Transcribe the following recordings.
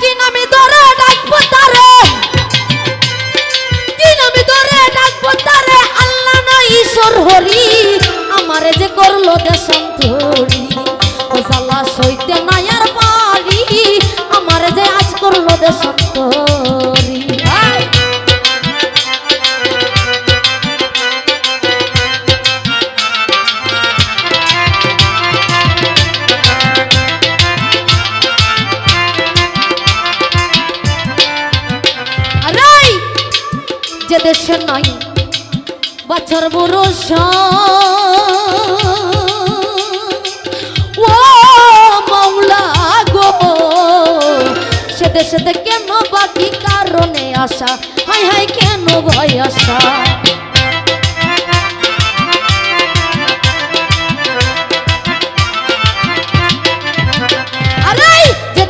কি নামে ধরে ডাকবো তারে? কি নামে ধরে ডাকবো তারে? আল্লাহ না ঈশ্বর হরি, আমারে যে করল দেশান্তরি যে দেশে নাই বাচ্চার ভরসা ও মাওলা গো সে দেশেতে কেন বাকি কারণে আসা? হাই হাই কেন ভয় আসা?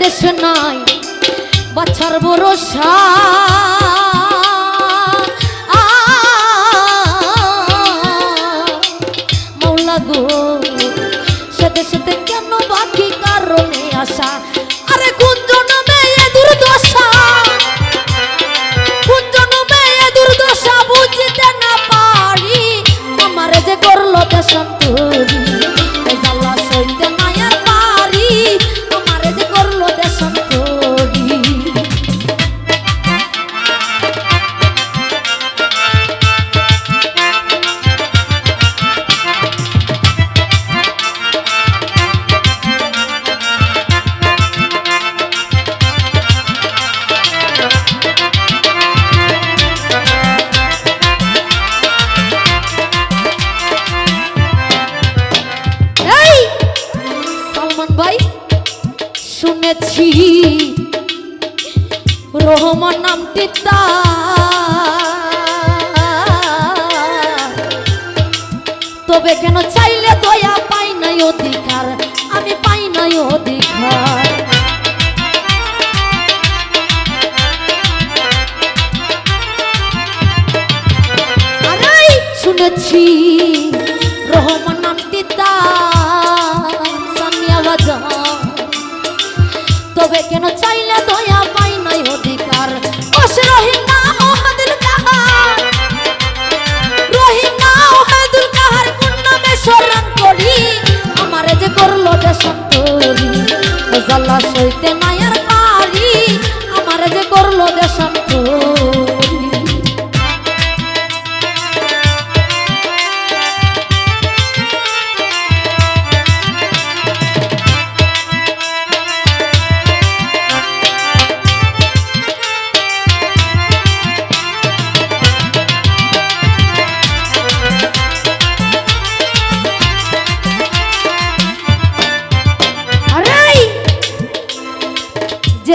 দেশে নাই বাচ্চার ভরসা আ, গো। সাথে সাথে কেন বাকি কারণে আসা? ভাই, শুনেছি রহমান নামটি তার। তবে কেন চাইলে দয়া পাই নাই অধিকার আমি পাই নাই অধিকার শুনেছি তবে কেন চাইলে দয়া পাই নাই অধিকার? ওস রহিনা কাহার। রহিনা ও কাহার কোন নামে স্মরণ করি। আমারে যে সইতে নাই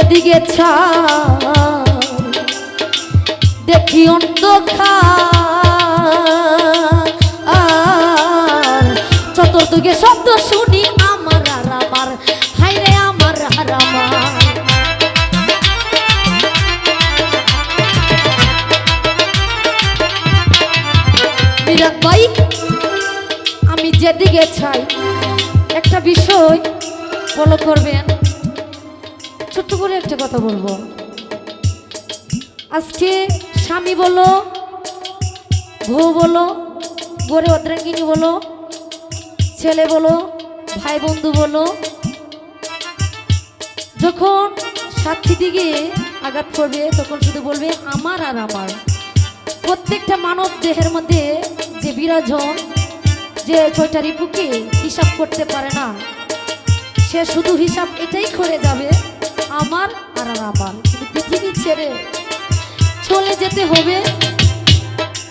ছাড়। দেখি অন্ধকার। চতুর্দিকে শব্দ শুনি আমার আর আমার। হাইরে আমার আর আমার। বিরাট ভাই, আমি যেদিকে চাই, একটা বিষয় ফলো করবেন। ছোট্ট করে একটা কথা বলব। আজকে স্বামী বলো, বউ বলো গড়ে অদ্রাঙ্গিনী বলো, ছেলে বলো, ভাই বন্ধু বলো, যখন সাক্ষী দিকে আঘাত করবে, তখন শুধু বলবে আমার আর আমার। প্রত্যেকটা মানব দেহের মধ্যে যে বিরাজন যে ছয়টা রিপুকে হিসাব করতে পারে না। সে শুধু হিসাব এটাই করে যাবে আমার আর আর আমার। কিন্তু পৃথিবী ছেড়ে চলে যেতে হবে।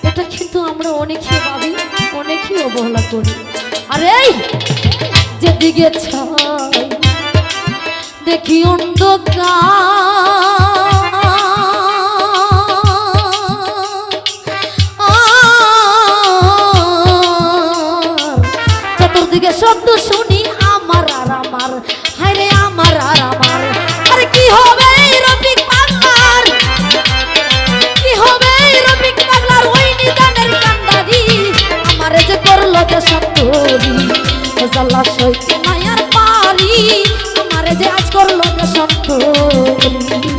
এটা কিন্তু আমরা অনেকেই ভাবি, অনেকেই অবহেলা করি। আর যেদিকে ছাই, দেখি অন্ধকার। চতুর্দিকে শব্দ শুনি, আমার আর আমার। আমার আর আমার আরে আমারে। জাল্লা সইতে আর পারি। আমারে যে আজ করল যে সন্তরি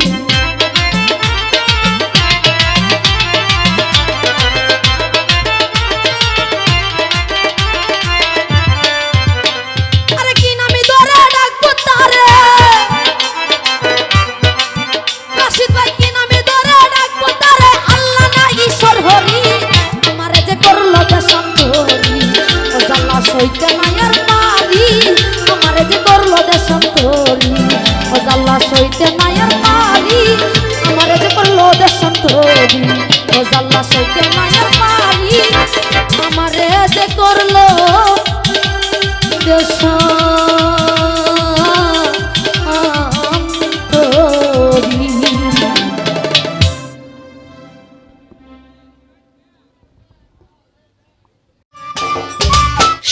সইতে নাই আর পারি আমারে যে করল দেশান্তরি ও জাল্লা সইতে নাই আর পারি আমারে যে করল দেশান্তরি